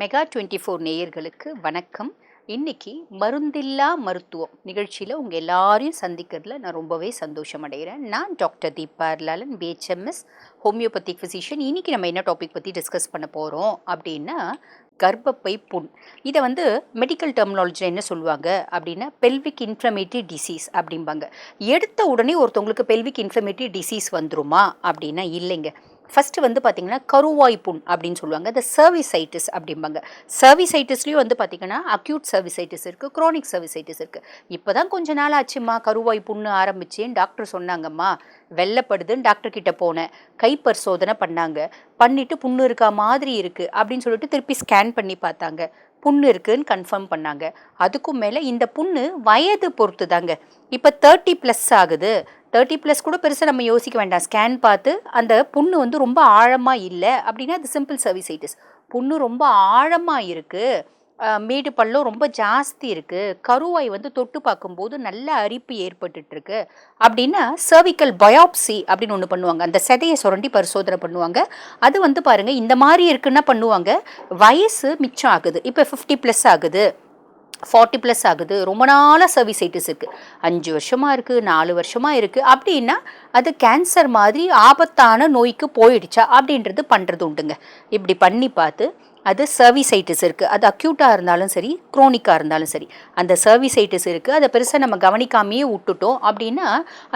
Mega twenty four நேயர்களுக்கு வணக்கம். இன்னைக்கு மருந்தில்லா மருத்துவம் நிகழ்ச்சியில் உங்கள் எல்லாரையும் சந்திக்கிறதுல நான் ரொம்பவே சந்தோஷம் அடைகிறேன் நான் doctor Deepa Lalan BHMS homeopathic physician இன்றைக்கி நம்ம என்ன டாபிக் பற்றி டிஸ்கஸ் பண்ண போகிறோம் அப்படின்னா கர்ப்பப்பை புண். இதை வந்து மெடிக்கல் டெர்மினாலஜியில் என்ன சொல்லுவாங்க அப்படின்னா பெல்விக் இன்ஃப்ளமேட்டரி டிசீஸ் அப்படிம்பாங்க. எடுத்த உடனே ஒருத்தவங்களுக்கு பெல்விக் இன்ஃப்ளமேட்டரி டிசீஸ் வந்துருமா அப்படின்னா இல்லைங்க. ஃபஸ்ட்டு வந்து பார்த்திங்கன்னா கருவாய் புண் அப்படின்னு சொல்லுவாங்க. இந்த சர்விசைட்டிஸ் அப்படிம்பாங்க. சர்விசைட்டிஸ்லேயும் வந்து பார்த்திங்கன்னா அக்யூட் சர்விசைட்டிஸ் இருக்குது க்ரானிக் சர்விசைட்டிஸ் இருக்குது இப்போ தான் கொஞ்ச நாள் ஆச்சுமா கருவாய் புண்ணு ஆரம்பிச்சேன்னு டாக்டர் சொன்னாங்கம்மா. வெள்ளப்படுதுன்னு டாக்டர் கிட்ட போனேன். கை பரிசோதனை பண்ணாங்க. பண்ணிவிட்டு புண்ணு இருக்கா மாதிரி இருக்குது அப்படின்னு சொல்லிட்டு திருப்பி ஸ்கேன் பண்ணி பார்த்தாங்க. புண்ணு இருக்குதுன்னு கன்ஃபார்ம் பண்ணாங்க. அதுக்கும் மேலே இந்த புண்ணு வயது பொறுத்து தாங்க இப்போ தேர்ட்டி ப்ளஸ் ஆகுது. தேர்ட்டி ப்ளஸ் கூட பெருசாக நம்ம யோசிக்க வேண்டாம். ஸ்கேன் பார்த்து அந்த புண்ணு வந்து ரொம்ப ஆழமாக இல்லை அப்படின்னா அது சிம்பிள் சர்வீசைட்டிஸ் புண்ணு ரொம்ப ஆழமாக இருக்குது மேடு பள்ளம் ரொம்ப ஜாஸ்தி இருக்குது கருவாய் வந்து தொட்டு பார்க்கும்போது நல்ல அரிப்பு ஏற்பட்டுட்டு அப்படின்னா சர்விக்கல் பயாப்சி அப்படின்னு ஒன்று பண்ணுவாங்க. அந்த செதையை சுரண்டி பரிசோதனை பண்ணுவாங்க. அது வந்து பாருங்கள் இந்த மாதிரி இருக்குன்னா பண்ணுவாங்க. வயசு மிச்சம் ஆகுது. இப்போ ஃபிஃப்டி ப்ளஸ் ஆகுது. ஃபார்ட்டி ப்ளஸ் ஆகுது. ரொம்ப நாளாக சர்வீசைட்டிஸ் இருக்குது அஞ்சு வருஷமாக இருக்குது நாலு வருஷமாக இருக்குது அப்படின்னா அது கேன்சர் மாதிரி ஆபத்தான நோய்க்கு போயிடுச்சா? அப்படின்றது பண்ணுறது உண்டுங்க. இப்படி பண்ணி பார்த்து அது சர்வீசைட்டிஸ் இருக்குது அது அக்யூட்டாக இருந்தாலும் சரி குரோனிக்காக இருந்தாலும் சரி. அந்த சர்வீசைட்டிஸ் இருக்குது அதை பெருசாக நம்ம கவனிக்காமையே விட்டுட்டோம் அப்படின்னா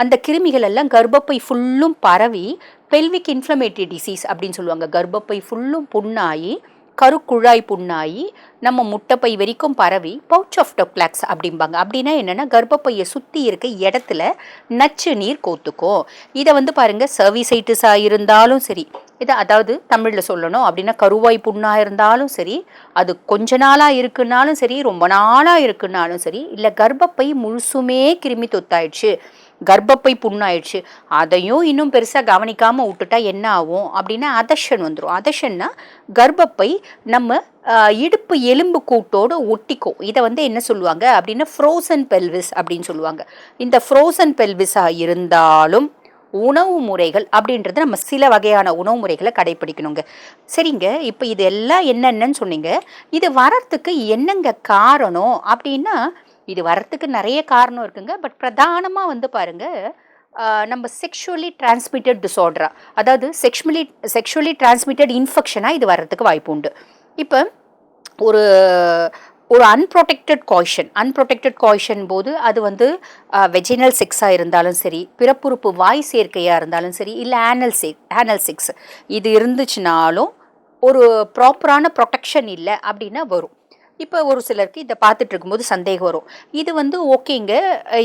அந்த கிருமிகள் எல்லாம் கர்ப்பப்பை ஃபுல்லும் பரவி பெல்விக் இன்ஃப்ளமேட்டரி டிசீஸ் அப்படின்னு சொல்லுவாங்க. கர்ப்பப்பை ஃபுல்லும் புண்ணாகி கருக்குழாய் புண்ணாகி நம்ம முட்டைப்பை வரைக்கும் பரவி பவுச் ஆஃப் டொப்ளாக்ஸ் அப்படிம்பாங்க. அப்படின்னா என்னென்னா கர்ப்பப்பையை சுற்றி இருக்க இடத்துல நச்சு நீர் கோத்துக்கும். இதை வந்து பாருங்கள் சர்வீசைட்டிஸாக இருந்தாலும் சரி இதை அதாவது தமிழில் சொல்லணும் அப்படின்னா கருவாய் புண்ணாக இருந்தாலும் சரி அது கொஞ்ச நாளாக இருக்குன்னாலும் சரி ரொம்ப நாளாக இருக்குன்னாலும் சரி இல்லை கர்ப்பப்பை முழுசுமே கிருமி தொத்தாயிடுச்சு கர்ப்பப்பை புண்ணாயிடுச்சு. அதையும் இன்னும் பெருசாக கவனிக்காமல் விட்டுட்டா என்ன ஆகும்? அப்படின்னா அதஷன் வந்துடும் அதஷன்னா கர்ப்பப்பை நம்ம இடுப்பு எலும்பு கூட்டோடு ஒட்டிக்கும். இதை வந்து என்ன சொல்லுவாங்க? அப்படின்னா ஃப்ரோசன் பெல்விஸ் அப்படின்னு சொல்லுவாங்க. இந்த ஃப்ரோசன் பெல்விஸாக இருந்தாலும் உணவு முறைகள் அப்படின்றது நம்ம சில வகையான உணவு முறைகளை கடைபிடிக்கணுங்க சரிங்க. இப்போ இது எல்லாம் என்னென்னு சொன்னீங்க. இது வரத்துக்கு என்னங்க காரணம்? அப்படின்னா இது வரத்துக்கு நிறைய காரணம் இருக்குங்க. பட் பிரதானமாக வந்து பாருங்க நம்ம செக்ஷுவலி டிரான்ஸ்மிட்டட் டிசார்டராக அதாவது செக்ஷுவலி செக்ஷுவலி டிரான்ஸ்மிட்டட் இன்ஃபெக்ஷனாக இது வர்றதுக்கு வாய்ப்பு உண்டு. இப்போ ஒரு ஒரு அன்ப்ரொடெக்டட் காய்ஷன் அன்ப்ரொடெக்டட் காய்ஷன் போது அது வந்து வெஜினல் செக்ஸாக இருந்தாலும் சரி பிறப்புறுப்பு வாய் சேர்க்கையாக இருந்தாலும் சரி இல்லை ஆனல் செக் ஆனல் செக்ஸ் இது இருந்துச்சுனாலும் ஒரு ப்ராப்பரான ப்ரொடெக்ஷன் இல்லை அப்படின்னா வரும். இப்போ ஒரு சிலருக்கு இதை பார்த்துட்டு இருக்கும்போது சந்தேகம் வரும். இது வந்து ஓகேங்க.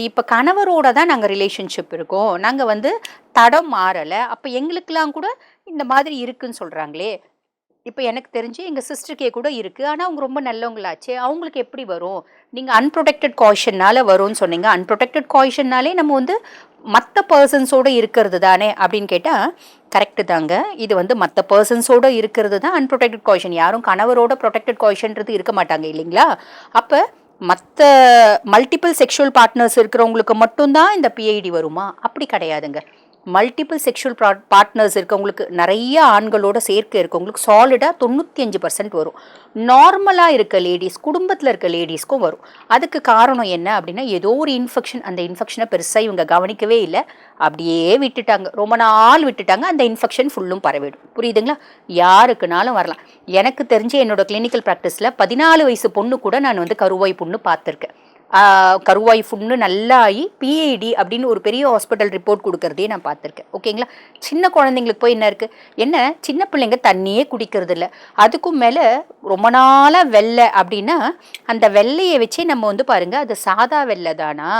இப்போ கணவரோட தான் நாங்கள் ரிலேஷன்ஷிப் இருக்கோம். நாங்கள் வந்து தடம் மாறலை. அப்போ எங்களுக்கெல்லாம் கூட இந்த மாதிரி இருக்குன்னு சொல்கிறாங்களே இப்போ எனக்கு தெரிஞ்சு எங்கள் சிஸ்டருக்கே கூட இருக்குது ஆனால் அவங்க ரொம்ப நல்லவங்களாச்சு. அவங்களுக்கு எப்படி வரும்? நீங்கள் அன்ப்ரொடெக்டட் காய்ஷன்னால் வரும்னு சொன்னீங்க. அன்ப்ரொடெக்டட் காய்ஷன்னாலே நம்ம வந்து மற்ற பர்சன்ஸோடு இருக்கிறது தானே அப்படின்னு கேட்டால் கரெக்டு தாங்க. இது வந்து மற்ற பர்சன்ஸோடு இருக்கிறது தான் அன்ப்ரொடெக்டட் காய்ஷன் யாரும் கணவரோட ப்ரொடெக்டட் காய்ஷன்றது இருக்க மாட்டாங்க இல்லைங்களா? அப்போ மற்ற மல்டிபிள் செக்ஷுவல் பார்ட்னர்ஸ் இருக்கிறவங்களுக்கு மட்டும்தான் இந்த பிஐடி வருமா? அப்படி கிடையாதுங்க. மல்டிபிள் செக்ஷுவல் ப்ரா பார்ட்னர்ஸ் இருக்கவங்களுக்கு நிறைய ஆண்களோட சேர்க்கை இருக்கவங்களுக்கு சாலிடாக தொண்ணூற்றி அஞ்சு பர்சன்ட் வரும். நார்மலாக இருக்க லேடிஸ் குடும்பத்தில் இருக்க லேடிஸ்க்கும் வரும். அதுக்கு காரணம் என்ன அப்படின்னா ஏதோ ஒரு இன்ஃபெக்ஷன் அந்த இன்ஃபெக்ஷனை பெருசாக இவங்க கவனிக்கவே இல்லை. அப்படியே விட்டுட்டாங்க. ரொம்ப நாள் விட்டுட்டாங்க. அந்த இன்ஃபெக்ஷன் ஃபுல்லும் பரவிடும். புரியுதுங்களா? யாருக்குனாலும் வரலாம். எனக்கு தெரிஞ்ச என்னோட கிளினிக்கல் ப்ராக்டிஸில் பதினாலு வயசு பொண்ணு கூட நான் வந்து கருவாய் பொண்ணு பார்த்துருக்கேன். கருவாய் புண்ணு நல்லாகி பிஐடி அப்படின்னு ஒரு பெரிய ஹாஸ்பிட்டல் ரிப்போர்ட் கொடுக்கறதே நான் பார்த்துருக்கேன். ஓகேங்களா? சின்ன குழந்தைங்களுக்கு போய் என்ன இருக்குது என்ன? சின்ன பிள்ளைங்க தண்ணியே குடிக்கிறது இல்லை அதுக்கும் மேலே ரொம்ப நாளாக வெள்ளை அப்படின்னா அந்த வெள்ளையை வச்சே நம்ம வந்து பாருங்கள் அது சாதா வெள்ளை தானா?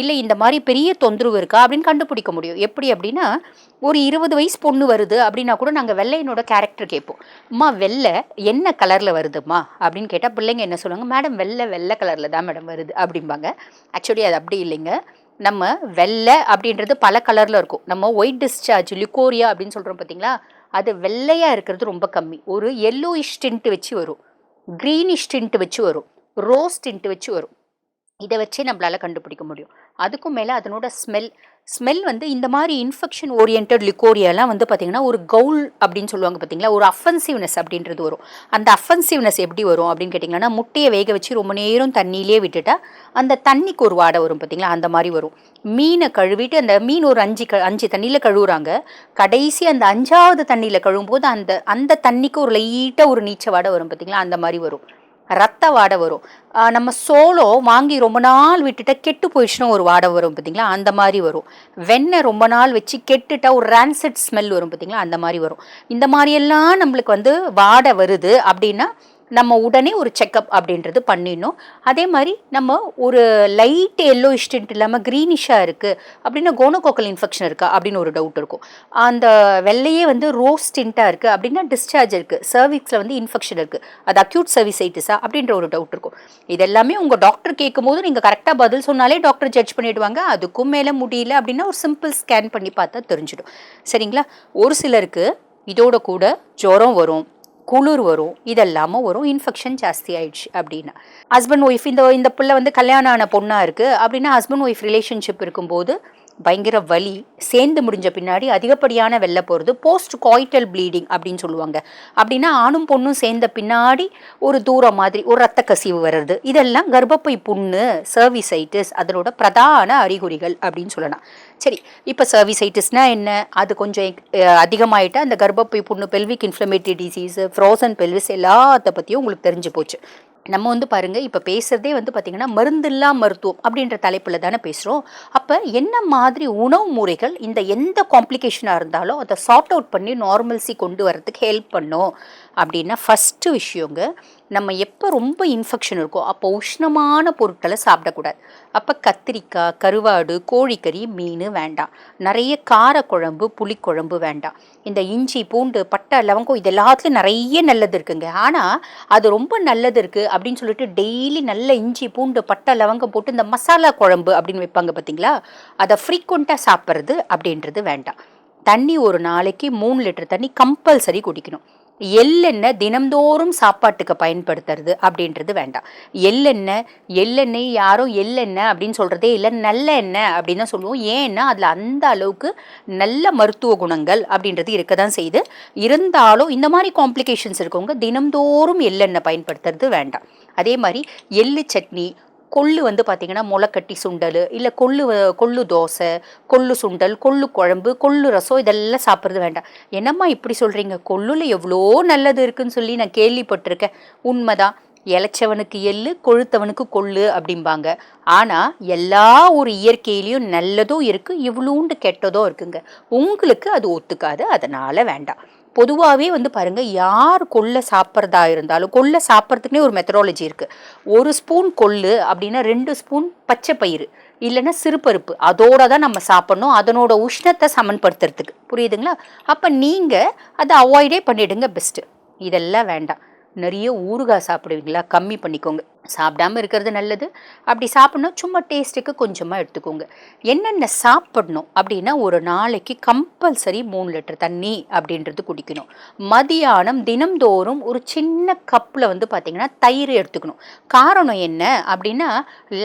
இல்லை இந்த மாதிரி பெரிய தொந்தரவு இருக்கா அப்படின்னு கண்டுபிடிக்க முடியும். எப்படி அப்படின்னா ஒரு இருபது வயசு பொண்ணு வருது அப்படின்னா கூட நாங்கள் வெள்ளையனோட கேரக்டர் கேட்போம். அம்மா வெள்ளை? என்ன கலரில் வருதுமா அப்படின்னு கேட்டால் பிள்ளைங்க என்ன சொல்லுவாங்க மேடம் வெள்ளை வெள்ளை கலரில் தான் மேடம் வருது அப்படிம்பாங்க. ஆக்சுவலி அது அப்படி இல்லைங்க. நம்ம வெள்ளை அப்படின்றது பல கலரில் இருக்கும். நம்ம ஒயிட் டிஸ்சார்ஜ் லிக்கோரியா அப்படின்னு சொல்கிறோம் பார்த்தீங்களா அது வெள்ளையாக இருக்கிறது ரொம்ப கம்மி. ஒரு எல்லோ இஷ்டின்ட்டு வச்சு வரும். க்ரீனிஷ் டின்ட்டு வச்சு வரும். ரோஸ் டின்ட்டு வச்சு வரும். இதை வச்சே நம்மளால் கண்டுபிடிக்க முடியும். அதுக்கும் மேலே அதனோட ஸ்மெல் ஸ்மெல் வந்து இந்த மாதிரி இன்ஃபெக்ஷன் ஓரியன்ட் லிக்கோரியாலாம் வந்து பார்த்திங்கன்னா ஒரு கவுல் அப்படின்னு சொல்லுவாங்க பார்த்தீங்களா ஒரு அஃபென்சிவ்னஸ் அப்படின்றது வரும். அந்த அஃபென்சிவ்னஸ் எப்படி வரும் அப்படின்னு கேட்டிங்கன்னா முட்டையை வேக வச்சு ரொம்ப நேரம் தண்ணியிலே விட்டுட்டா அந்த தண்ணிக்கு ஒரு வாடை வரும் பார்த்தீங்களா அந்த மாதிரி வரும். மீனை கழுவிட்டு அந்த மீன் ஒரு அஞ்சு க அஞ்சு தண்ணியில் கழுவுறாங்க. கடைசி அந்த அஞ்சாவது தண்ணியில் கழுவும்போது அந்த அந்த தண்ணிக்கு ஒரு லைட்டாக ஒரு நீச்ச வாடை வரும் பார்த்தீங்களா அந்த மாதிரி வரும். ரத்த வாடை வரும். நம்ம சோளம் வாங்கி ரொம்ப நாள் விட்டுட்டா கெட்டு போயிடுச்சுன்னா ஒரு வாடை வரும் பார்த்தீங்களா அந்த மாதிரி வரும். வெண்ணெய் ரொம்ப நாள் வச்சு கெட்டுட்டா ஒரு ரான்செட் ஸ்மெல் வரும் பார்த்தீங்களா அந்த மாதிரி வரும். இந்த மாதிரியெல்லாம் நம்மளுக்கு வந்து வாடை வருது அப்படின்னா நம்ம உடனே ஒரு செக்கப் அப்படின்றது பண்ணிடணும். அதே மாதிரி நம்ம ஒரு லைட் எல்லோ இஷ்டன்ட் இல்லாமல் க்ரீனிஷாக இருக்குது அப்படின்னா கோனோகோக்கல் இன்ஃபெக்ஷன் இருக்கா அப்படின்னு ஒரு டவுட் இருக்கும். அந்த வெள்ளையே வந்து ரோஸ் டிண்ட்டாக இருக்குது அப்படின்னா டிஸ்சார்ஜ் இருக்குது சர்விக்ஸில் வந்து இன்ஃபெக்ஷன் இருக்குது அது அக்யூட் சர்வீசைட்டிஸா அப்படின்ற ஒரு டவுட் இருக்கும். இதெல்லாமே உங்கள் டாக்டர் கேட்கும்போது நீங்கள் கரெக்டாக பதில் சொன்னாலே டாக்டர் ஜட்ஜ் பண்ணிவிடுவாங்க அதுக்கும் மேலே முடியல அப்படின்னா ஒரு சிம்பிள் ஸ்கேன் பண்ணி பார்த்தா தெரிஞ்சிடும். சரிங்களா? ஒரு சிலருக்கு இதோட கூட ஜுரம் வரும். குளிர் வரும் இதெல்லாமும் வரும். இன்ஃபெக்ஷன் ஜாஸ்தி ஆயிடுச்சு அப்படின்னா. ஹஸ்பண்ட் ஒய்ஃப் இந்த இந்த பிள்ளை வந்து கல்யாணம் ஆன பொண்ணாக இருக்குது அப்படின்னா ஹஸ்பண்ட் ஒய்ஃப் ரிலேஷன்ஷிப் இருக்கும்போது பயங்கர வலி சேர்ந்து முடிஞ்ச பின்னாடி அதிகப்படியான வெளில போகிறது போஸ்ட் காய்டல் ப்ளீடிங் அப்படின்னு சொல்லுவாங்க. அப்படின்னா ஆணும் பொண்ணும் சேர்ந்த பின்னாடி ஒரு தூரம் மாதிரி ஒரு ரத்த கசிவு வர்றது. இதெல்லாம் கர்ப்பப்பை புண்ணு சர்விசைட்டிஸ் அதனோட பிரதான அறிகுறிகள் அப்படின்னு சொல்லலாம். சரி இப்போ சர்விசைட்டிஸ்னா என்ன? அது கொஞ்சம் அஹ், அந்த கர்ப்பப்பை புண்ணு pelvic inflammatory disease frozen pelvis எல்லாத்த பற்றியும் உங்களுக்கு தெரிஞ்சு போச்சு. நம்ம வந்து பாருங்கள் இப்போ பேசுகிறதே வந்து பார்த்தீங்கன்னா மருந்தில்லா மருத்துவம் அப்படின்ற தலைப்பில் தானே பேசுகிறோம் அப்போ என்ன மாதிரி உணவு முறைகள் இந்த எந்த காம்ப்ளிகேஷனாக இருந்தாலும் அதை சார்ட் அவுட் பண்ணி நார்மல்சி கொண்டு வரதுக்கு ஹெல்ப் பண்ணும். அப்படின்னா ஃபஸ்ட்டு விஷயங்க நம்ம எப்போ ரொம்ப இன்ஃபெக்ஷன் இருக்கோ அப்போ உஷ்ணமான பொருட்களை சாப்பிடக்கூடாது. அப்போ கத்திரிக்காய் கருவாடு கோழிக்கறி மீன் வேண்டாம். நிறைய காரக்குழம்பு புளிக்குழம்பு வேண்டாம். இந்த இஞ்சி பூண்டு பட்டை லவங்கம் இது எல்லாத்துலையும் நிறைய நல்லது இருக்குங்க. ஆனால் அது ரொம்ப நல்லது இருக்குது அப்படின்னு சொல்லிட்டு டெய்லி நல்ல இஞ்சி பூண்டு பட்டை லவங்கம் போட்டு இந்த மசாலா குழம்பு அப்படின்னு வைப்பாங்க பார்த்தீங்களா? அதை ஃப்ரீக்வெண்ட்டாக சாப்பிட்றது அப்படின்றது வேண்டாம். தண்ணி ஒரு நாளைக்கு மூணு லிட்டர் தண்ணி கம்பல்சரி குடிக்கணும். எள்ளெண்ணெய் தினம்தோறும் சாப்பாட்டுக்கு பயன்படுத்துறது அப்படின்றது வேண்டாம். எள்ளெண்ணெய் எள்ளெண்ணெய் யாரும் எள்ளெண்ணெய் அப்படின்னு சொல்கிறதே இல்லை நல்ல எண்ணெய் அப்படின்னு தான் சொல்லுவோம். ஏன்னா அதில் அந்த அளவுக்கு நல்ல மருத்துவ குணங்கள் அப்படின்றது இருக்க தான் செய்யுது. இருந்தாலும் இந்த மாதிரி காம்ப்ளிகேஷன்ஸ் இருக்கவங்க தினம்தோறும் எள்ளெண்ணெய் பயன்படுத்துறது வேண்டாம். அதே மாதிரி எள்ளு சட்னி கொள்ளு வந்து பார்த்திங்கன்னா முளைக்கட்டி சுண்டல் இல்லை கொள்ளு கொள்ளு தோசை கொள்ளு சுண்டல் கொள்ளு குழம்பு கொள்ளு ரசம் இதெல்லாம் சாப்பிட்றது வேண்டாம். என்னம்மா இப்படி சொல்கிறீங்க கொள்ளுல எவ்வளோ நல்லது இருக்குன்னு சொல்லி நான் கேள்விப்பட்டிருக்கேன். உண்மைதான். இளைச்சவனுக்கு எள்ளு கொழுத்தவனுக்கு கொள்ளு அப்படிம்பாங்க. ஆனால் எல்லா ஒரு இயற்கையிலையும் நல்லதும் இருக்குது இவ்வளோண்டு கெட்டதும் இருக்குங்க. உங்களுக்கு அது ஒத்துக்காது அதனால் வேண்டாம். பொதுவாகவே வந்து பாருங்கள் யார் கொள்ளை சாப்பிட்றதா இருந்தாலும் கொள்ளை சாப்பிட்றதுக்குனே ஒரு மெத்தடாலஜி இருக்குது ஒரு ஸ்பூன் கொள்ளு அப்படின்னா ரெண்டு ஸ்பூன் பச்சை பயிறு இல்லைன்னா சிறுபருப்பு. அதோட தான் நம்ம சாப்பிட்ணும். அதனோட உஷ்ணத்தை சமன்படுத்துறதுக்கு. புரியுதுங்களா? அப்போ நீங்கள் அதை அவாய்டே பண்ணிடுங்க பெஸ்ட்டு இதெல்லாம் வேண்டாம். நிறைய ஊறுகாய் சாப்பிடுவீங்களா? கம்மி பண்ணிக்கோங்க. சாப்பிடாம இருக்கிறது நல்லது. அப்படி சாப்பிட்ணும். சும்மா டேஸ்ட்டுக்கு கொஞ்சமாக எடுத்துக்கோங்க. என்னென்ன சாப்பிடணும் அப்படின்னா ஒரு நாளைக்கு கம்பல்சரி மூணு லிட்டர் தண்ணி அப்படின்றது குடிக்கணும். மதியானம் தினம்தோறும் ஒரு சின்ன கப்பில் வந்து பார்த்திங்கன்னா தயிர் எடுத்துக்கணும். காரணம் என்ன அப்படின்னா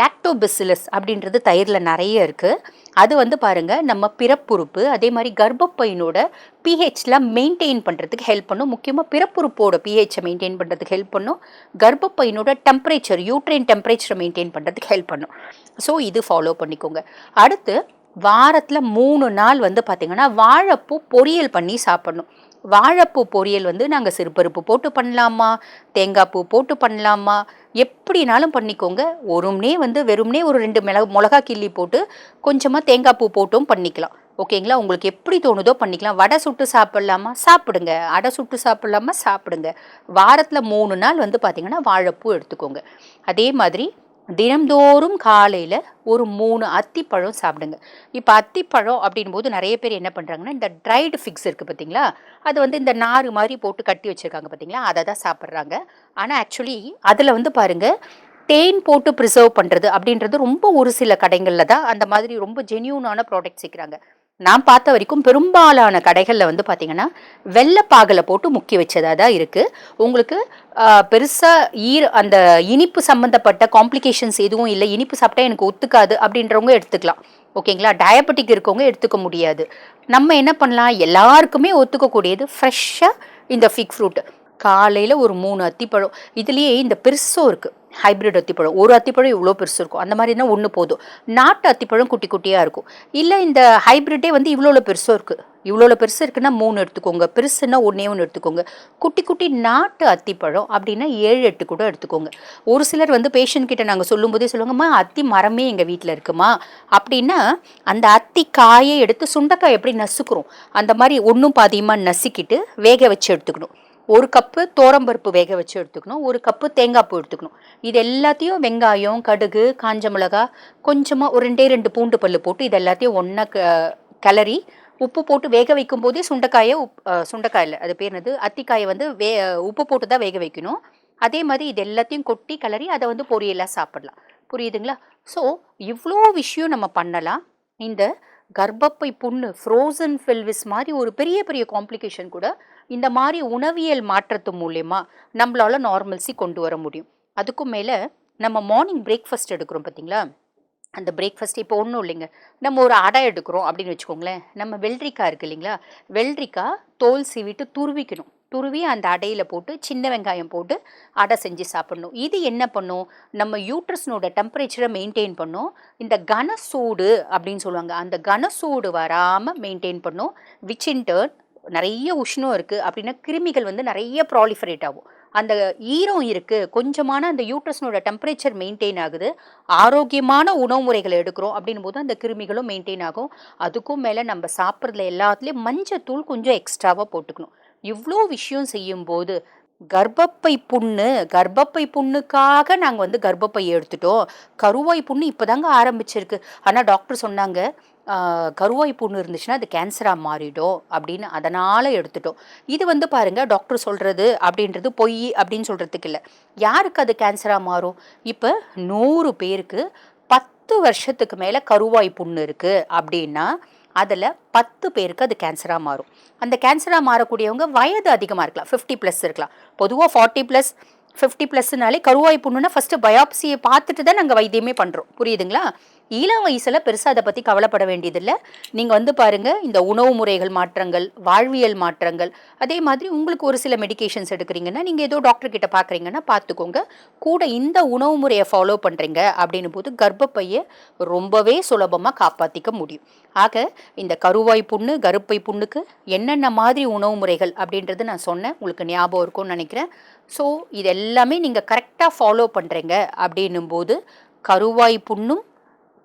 லாக்டோபிசிலஸ் அப்படின்றது தயிரில் நிறைய இருக்குது அது வந்து பாருங்கள் நம்ம பிறப்புறுப்பு அதே மாதிரி கர்ப்பப்பையனோட பிஹெச்சில் மெயின்டைன் பண்ணுறதுக்கு ஹெல்ப் பண்ணும். முக்கியமாக பிறப்புறுப்போட பிஹெச்சை மெயின்டைன் பண்ணுறதுக்கு ஹெல்ப் பண்ணும். கர்ப்பப்பையனோட டெம்பரேச்சர் யூட்ரைன் டெம்பரேச்சரை மெயின்டைன் பண்ணுறதுக்கு ஹெல்ப் பண்ணும். ஸோ இது ஃபாலோ பண்ணிக்கோங்க. அடுத்து வாரத்தில் மூணு நாள் வந்து பார்த்திங்கன்னா வாழைப்பூ பொரியல் பண்ணி சாப்பிட்ணும். வாழைப்பூ பொரியல் வந்து நாங்கள் சிறுபருப்பு போட்டு பண்ணலாமா? தேங்காய் பூ போட்டு பண்ணலாமா? எப்படினாலும் பண்ணிக்கோங்க. ஒரும்னே வந்து வெறும்னே ஒரு ரெண்டு மிளகா மிளகா கிள்ளி போட்டு கொஞ்சமாக தேங்காய் பூ போட்டும் பண்ணிக்கலாம். ஓகேங்களா? உங்களுக்கு எப்படி தோணுதோ பண்ணிக்கலாம். வடை சுட்டு சாப்பிட்லாமா? சாப்பிடுங்க. அடை சுட்டு சாப்பிட்லாமா? சாப்பிடுங்க. வாரத்தில் மூணு நாள் வந்து பார்த்திங்கன்னா வாழைப்பூ எடுத்துக்கோங்க. அதே மாதிரி தினம்தோறும் காலையில் ஒரு மூணு அத்திப்பழம் சாப்பிடுங்க. இப்போ அத்திப்பழம் அப்படின்போது நிறைய பேர் என்ன பண்ணுறாங்கன்னா இந்த ட்ரைடு ஃபிக்ஸ் இருக்குது பார்த்தீங்களா அது வந்து இந்த நாறு மாதிரி போட்டு கட்டி வச்சுருக்காங்க பார்த்தீங்களா அதை தான் சாப்பிட்றாங்க. ஆனால் ஆக்சுவலி அதில் வந்து பாருங்கள் தேன் போட்டு ப்ரிசர்வ் பண்ணுறது அப்படின்றது ரொம்ப ஒரு சில கடைகளில் தான் அந்த மாதிரி ரொம்ப ஜென்யூனான ப்ராடக்ட்ஸ் விற்கிறாங்க நான் பார்த்த வரைக்கும் பெரும்பாலான கடைகளில் வந்து பார்த்தீங்கன்னா வெள்ளைப்பாகலை போட்டு முக்கி வச்சதாக தான் இருக்குது உங்களுக்கு பெருசாக ஈர அந்த இனிப்பு சம்மந்தப்பட்ட காம்ப்ளிகேஷன்ஸ் எதுவும் இல்லை. இனிப்பு சாப்பிட்டா எனக்கு ஒத்துக்காது அப்படின்றவங்க எடுத்துக்கலாம். ஓகேங்களா? டயபெட்டிக் இருக்கவங்க எடுத்துக்க முடியாது. நம்ம என்ன பண்ணலாம்? எல்லாருக்குமே ஒத்துக்கக்கூடியது ஃப்ரெஷ்ஷாக இந்த ஃபிக் ஃப்ரூட் காலையில் ஒரு மூணு அத்திப்பழம். இதுலேயே இந்த பெருசும் இருக்குது ஹைப்ரிட் அத்திப்பழம். ஒரு அத்திப்பழம் இவ்வளோ பெருசு இருக்கும். அந்த மாதிரினா ஒன்று போதும். நாட்டு அத்திப்பழம் குட்டி குட்டியாக இருக்கும். இல்லை இந்த ஹைப்ரிட்டே வந்து இவ்வளோ பெருசும் இருக்குது இவ்வளோ பெருசு இருக்குன்னா மூணு எடுத்துக்கோங்க. பெருசுன்னா ஒன்றே ஒன்று எடுத்துக்கோங்க. குட்டி குட்டி நாட்டு அத்திப்பழம் அப்படின்னா ஏழு எட்டு கூட எடுத்துக்கோங்க. ஒரு சிலர் வந்து பேஷண்ட் கிட்ட நாங்கள் சொல்லும்போதே சொல்லுவாங்கம்மா அத்தி மரமே எங்கள் வீட்டில் இருக்குமா? அப்படின்னா அந்த அத்தி காயை எடுத்து சுண்டக்காய் எப்படி நசுக்கிறோம் அந்த மாதிரி ஒன்றும் பாதியமாக நசுக்கிட்டு வேக வச்சு எடுத்துக்கணும். ஒரு கப்பு தோரம்பருப்பு வேக வச்சு எடுத்துக்கணும் ஒரு கப்பு தேங்காய் பூ எடுத்துக்கணும். இது எல்லாத்தையும் வெங்காயம் கடுகு காஞ்ச மிளகா கொஞ்சமாக ஒரு ரெண்டே ரெண்டு பூண்டு பல் போட்டு இது எல்லாத்தையும் ஒன்றா க கிளறி உப்பு போட்டு வேக வைக்கும் போதே சுண்டைக்காயை உப் சுண்டைக்காயில் அது பேர் என்னது? அத்திக்காயை வந்து வே உப்பு போட்டு தான் வேக வைக்கணும். அதே மாதிரி இது எல்லாத்தையும் கொட்டி கிளறி அதை வந்து பொரியலாக சாப்பிடலாம். புரியுதுங்களா? ஸோ இவ்வளோ விஷயம் நம்ம பண்ணலாம். இந்த கர்ப்பப்பை புண்ணு ஃப்ரோசன் ஃபெல்விஸ் மாதிரி ஒரு பெரிய பெரிய காம்ப்ளிகேஷன் கூட இந்த மாதிரி உணவியல் மாற்றத்து மூலயமா நம்மளால நார்மல்சி கொண்டு வர முடியும். அதுக்கும் மேலே நம்ம மார்னிங் பிரேக்ஃபாஸ்ட் எடுக்கிறோம் பார்த்தீங்களா அந்த பிரேக்ஃபாஸ்ட் இப்போ ஒன்றும் இல்லைங்க. நம்ம ஒரு அடை எடுக்கிறோம் அப்படின்னு வச்சுக்கோங்களேன். நம்ம வெள்ளரிக்காய் இருக்குது இல்லைங்களா? வெள்ளரிக்காய் தோல் சீவிட்டு துருவிக்கணும். துருவி அந்த அடையில் போட்டு சின்ன வெங்காயம் போட்டு அடை செஞ்சு சாப்பிடணும். இது என்ன பண்ணும்? நம்ம யூட்ரஸ்னோட டெம்பரேச்சரை மெயின்டைன் பண்ணும். இந்த கனசூடு அப்படின்னு சொல்லுவாங்க. அந்த கனசூடு வராமல் மெயின்டைன் பண்ணும். விச் இன் டர்ன் நிறைய உஷ்ணம் இருக்குது அப்படின்னா கிருமிகள் வந்து நிறைய ப்ராலிஃபரேட் ஆகும். அந்த ஈரம் இருக்குது கொஞ்சமான அந்த யூட்ரஸ்னோட டெம்பரேச்சர் மெயின்டைன் ஆகுது. ஆரோக்கியமான உணவு முறைகளை எடுக்கிறோம் அப்படின் போது அந்த கிருமிகளும் மெயின்டைன் ஆகும். அதுக்கும் மேலே நம்ம சாப்பிட்றதுல எல்லாத்துலேயும் மஞ்சத்தூள் கொஞ்சம் எக்ஸ்ட்ராவாக போட்டுக்கணும். இவ்வளோ விஷயம் செய்யும்போது கர்ப்பப்பை புண்ணு கர்ப்பப்பை புண்ணுக்காக நாங்கள் வந்து கர்ப்பப்பை எடுத்துட்டோம். கருவாய் புண்ணு இப்போ தாங்க ஆரம்பிச்சிருக்கு. ஆனால் டாக்டர் சொன்னாங்க கருவாய் புண்ணு இருந்துச்சுன்னா அது கேன்சராக மாறிடும் அப்படின்னு அதனால் எடுத்துட்டோம். இது வந்து பாருங்கள் டாக்டர் சொல்கிறது அப்படின்றது பொய் அப்படின்னு சொல்கிறதுக்கு இல்லை. யாருக்கு அது கேன்சராக மாறும்? இப்போ நூறு பேருக்கு பத்து வருஷத்துக்கு மேலே கருவாய் புண்ணு இருக்குது அப்படின்னா அதில் பத்து பேருக்கு அது கேன்சராக மாறும். அந்த கேன்சராக மாறக்கூடியவங்க வயது அதிகமாக இருக்கலாம் ஃபிஃப்டி ப்ளஸ் இருக்கலாம். பொதுவாக ஃபார்ட்டி ப்ளஸ் ஃபிஃப்டி ப்ளஸ்னாலே கருவாய் புண்ணுன்னா ஃபஸ்ட்டு பயாப்சியை பார்த்துட்டு தான் நாங்கள் வைத்தியமே பண்ணுறோம் புரியுதுங்களா? இளம் வயசில் பெருசாக அதை பற்றி கவலைப்பட வேண்டியதில்லை. நீங்கள் வந்து பாருங்கள் இந்த உணவு முறைகள் மாற்றங்கள் வாழ்வியல் மாற்றங்கள் அதே மாதிரி உங்களுக்கு ஒரு சில மெடிகேஷன்ஸ் எடுக்கிறீங்கன்னா நீங்கள் ஏதோ டாக்டர் கிட்ட பார்க்குறீங்கன்னா பார்த்துக்கோங்க. கூட இந்த உணவு முறையை ஃபாலோ பண்ணுறீங்க அப்படின்னும் போது கர்ப்பப்பையை ரொம்பவே சுலபமாக காப்பாற்றிக்க முடியும். ஆக இந்த கருவாய் புண்ணு கருப்பை புண்ணுக்கு என்னென்ன மாதிரி உணவு முறைகள் அப்படின்றது நான் சொன்னேன். உங்களுக்கு ஞாபகம் இருக்கும்னு நினைக்கிறேன். ஸோ இதெல்லாம் எல்லாமே நீங்கள் கரெக்டாக ஃபாலோ பண்ணுறீங்க அப்படின்னும் போது கருவாய் புண்ணும்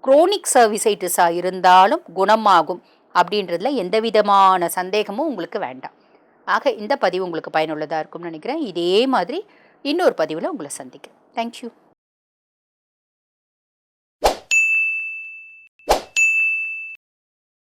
குரோனிக் சர்வீசைட்டிஸாக இருந்தாலும் குணமாகும் அப்படின்றதுல எந்த விதமான சந்தேகமும் உங்களுக்கு வேண்டாம். ஆக இந்த பதிவு உங்களுக்கு பயனுள்ளதாக இருக்கும்னு நினைக்கிறேன். இதே மாதிரி இன்னொரு பதிவில் உங்களை சந்திக்கிறேன். தேங்க்யூ